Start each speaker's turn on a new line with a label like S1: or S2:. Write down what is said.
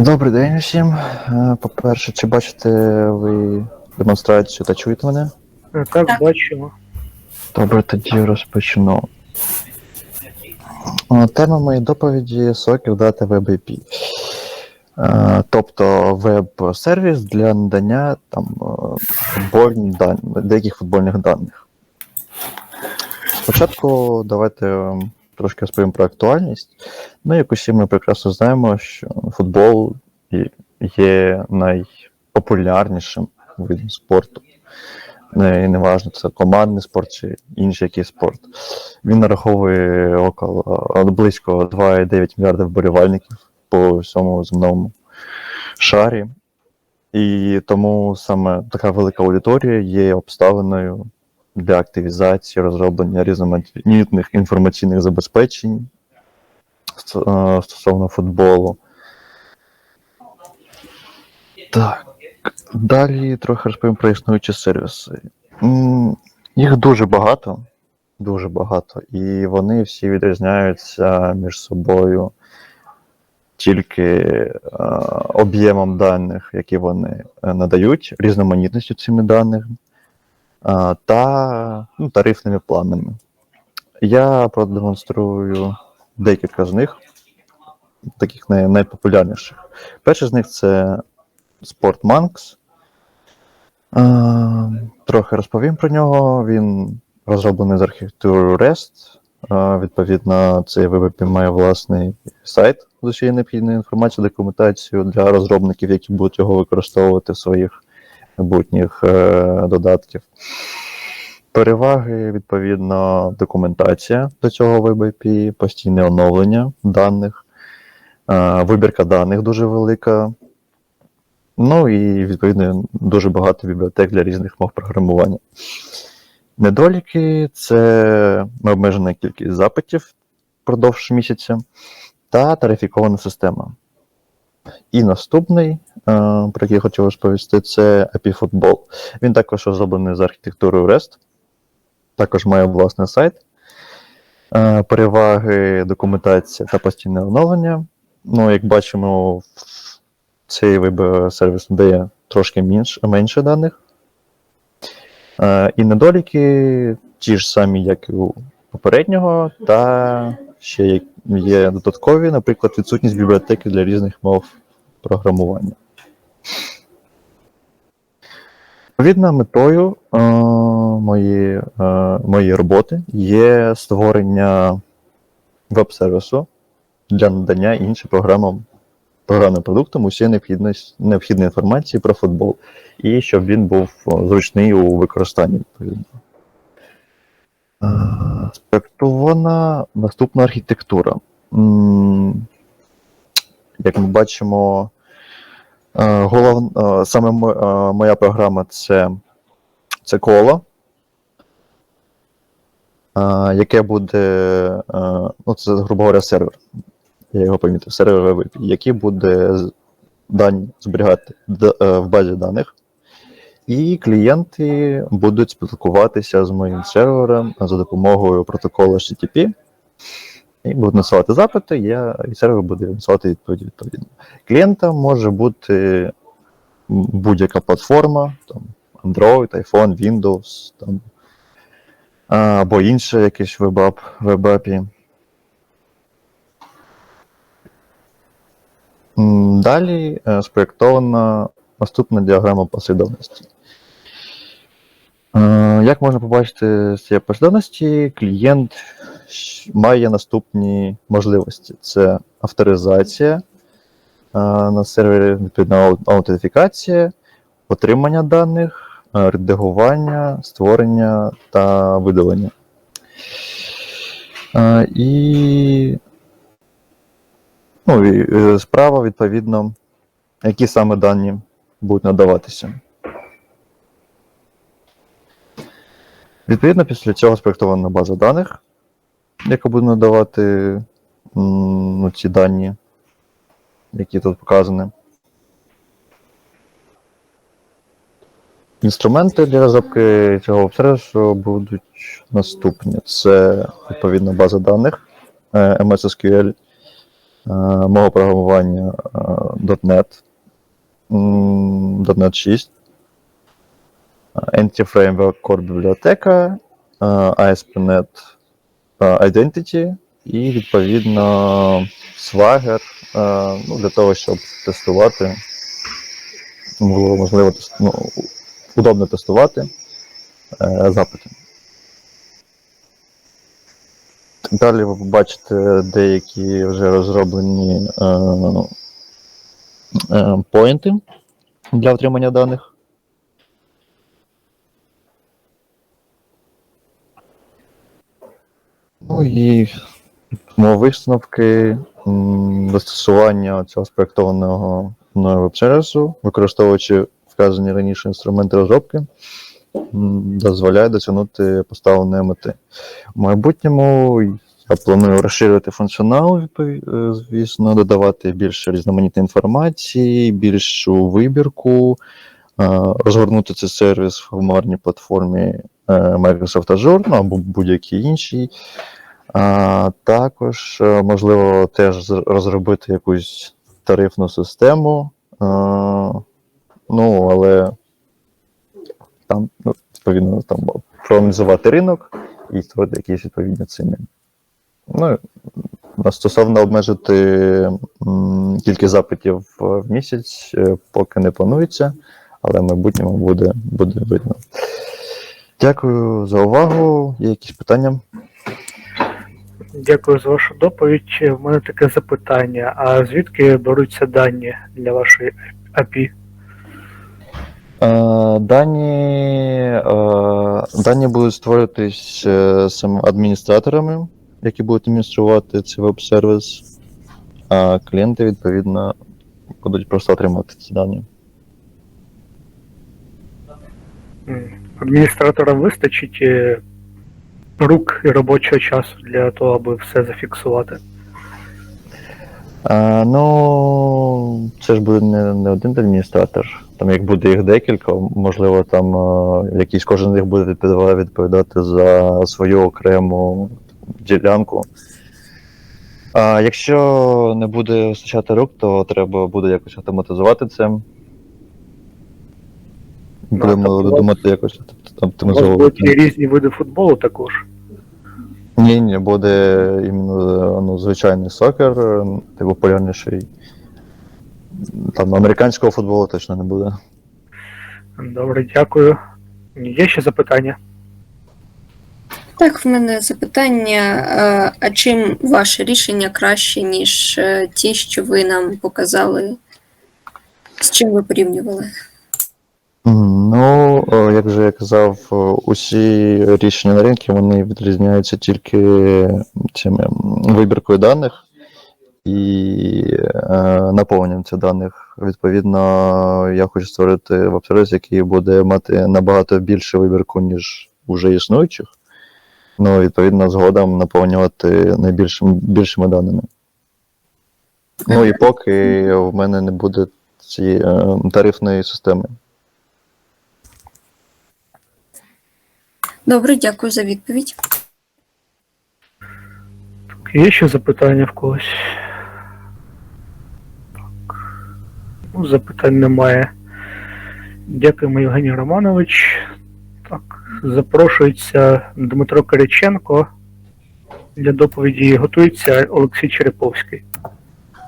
S1: Добрий день усім. Е, По-перше, чи бачите ви демонстрацію та чуєте мене?
S2: Е, Так,
S3: Так.
S2: бачимо.
S1: Добре, тоді розпочну. Е, Тема моєї доповіді соків дата WebAP. Тобто веб-сервіс для надання там, футбольних дан... деяких футбольних даних. Спочатку давайте е, трошки розповім про актуальність. Ну, як усі ми прекрасно знаємо, що футбол є- найпопулярнішим видом спорту. І неважно, це командний спорт чи інший якийсь спорт. Він нараховує около близько 2,9 мільярдів вболівальників по всьому земному шарі. І тому саме така велика аудиторія є обставиною для активізації, розроблення різноманітних інформаційних забезпечень е, стосовно футболу. Так. Далі трохи розповім про існуючі сервіси. Їх дуже багато, дуже багато, і вони всі відрізняються між собою тільки е, об'ємом даних, які вони е, надають, різноманітністю цими даними та ну, тарифними планами. Я продемонструю декілька з них, таких найпопулярніших. Перший з них це SportManx. Трохи розповім про нього. Він розроблений з архітектурою REST. Відповідно, цей WebAP має власний сайт з усією необхідною інформацією, документацію для розробників, які будуть його використовувати в своїх майбутніх е, додатків. Переваги, відповідно, документація до цього WebAP, постійне оновлення даних, е, вибірка даних дуже велика. Ну і відповідно дуже багато бібліотек для різних мов програмування. Недоліки це обмежена кількість запитів впродовж місяця та тарифікована система. І наступний, про який хотів розповісти, це API Football. Він також розроблений з архітектурою REST, також має власний сайт. Е, Переваги, документація та постійне оновлення. Ну, як бачимо, цей веб-сервіс надає трошки менш, менше даних. Е, і недоліки ті ж самі, як і у попереднього, та ще є додаткові, наприклад, відсутність бібліотеки для різних мов програмування. Відповідно, метою е, моєї, е, моєї роботи є створення веб-сервісу для надання іншим програмам програмним продуктом усієї необхідної, інформації про футбол, і щоб він був зручний у використанні відповідно. Е, Спроектована наступна архітектура. Як ми бачимо, е, голов... е, саме е, моя програма це, це коло, е, яке буде, е, ну, це, грубо говоря, сервер. Я його помітив, сервер який буде дані зберігати е, в базі даних, і клієнти будуть спілкуватися з моїм сервером за допомогою протоколу HTTP, і будуть насилати запити, я, і сервер буде насилати відповіді відповідно. Клієнтом може бути будь-яка платформа, там, Android, iPhone, Windows, там, або інше якийсь веб-ап, веб-апі. Далі е, спроєктована наступна діаграма послідовності. Е, Як можна побачити з цієї послідовності, клієнт має наступні можливості: це авторизація е, на сервері, відповідно, аутентифікація, отримання даних, е, редагування, створення та видалення. Е, І Ну і справа, відповідно, які саме дані будуть надаватися. Відповідно, після цього спроєктована база даних, яка буде надавати ну, ці дані, які тут показані. Інструменти для розробки цього сервісу будуть наступні: це відповідна база даних е, MS SQL, е, програмування е, .NET, .NET 6, е, Anti-Framework Core бібліотека, ASP.NET Identity і, відповідно, Swagger е, ну, для того, щоб тестувати, було можливо ну, удобно тестувати е, запити. Далі ви побачите деякі вже розроблені е, е, поінти для отримання даних. Ну і ну, висновки застосування цього спроектованого мною веб-сервісу, використовуючи вказані раніше інструменти розробки, дозволяє досягнути поставленої мети. В майбутньому я планую розширити функціонал, е, звісно, додавати більше різноманітної інформації, більшу вибірку, е, розгорнути цей сервіс в хмарній платформі е, Microsoft Azure ну, або будь-якій іншій. А, також, е, можливо, теж розробити якусь тарифну систему. е, Ну, але там, ну, відповідно, там проаналізувати ринок і створити якісь відповідні ціни. Ну, стосовно обмежити кількість запитів в місяць, е, поки не планується, але в майбутньому буде, буде видно. Дякую за увагу. Є якісь питання?
S2: Дякую за вашу доповідь. У мене таке запитання: а звідки беруться дані для вашої API?
S1: Е, Дані, е, дані будуть створюватись е, саме адміністраторами, які будуть адмініструвати цей веб-сервіс, а клієнти, відповідно, будуть просто отримувати ці дані.
S2: Адміністраторам вистачить рук і робочого часу для того, аби все зафіксувати.
S1: А, ну, це ж буде не, не один адміністратор. Там як буде їх декілька, можливо, там е, якийсь кожен з них буде відповідати за свою окрему ділянку. А якщо не буде вистачати рук, то треба буде якось автоматизувати це. Будемо
S2: тобто,
S1: думати якось
S2: будуть
S1: оптимізовувати.
S2: і різні види футболу також.
S1: Ні, ні, буде іменно ну, звичайний сокер, типу популярніший. Там американського футболу точно не буде.
S2: Добре, дякую. Є ще запитання?
S3: Так, в мене запитання. е, А чим ваше рішення краще, ніж е, ті, що ви нам показали? З чим ви порівнювали?
S1: Ну, як же я казав, усі рішення на ринку вони відрізняються тільки цими вибіркою даних і е, наповненням цих даних. Відповідно, я хочу створити веб-сервіс, який буде мати набагато більше вибірку, ніж уже існуючих. Ну, відповідно, згодом наповнювати найбільшими більшими даними. Ну і поки в мене не буде цієї е, тарифної системи.
S3: Добре, дякую за відповідь.
S2: Є ще запитання в когось? Так. Ну, запитань немає. Дякуємо, Євгеній Романович. Так, запрошується Дмитро Кириченко. Для доповіді готується Олексій Череповський.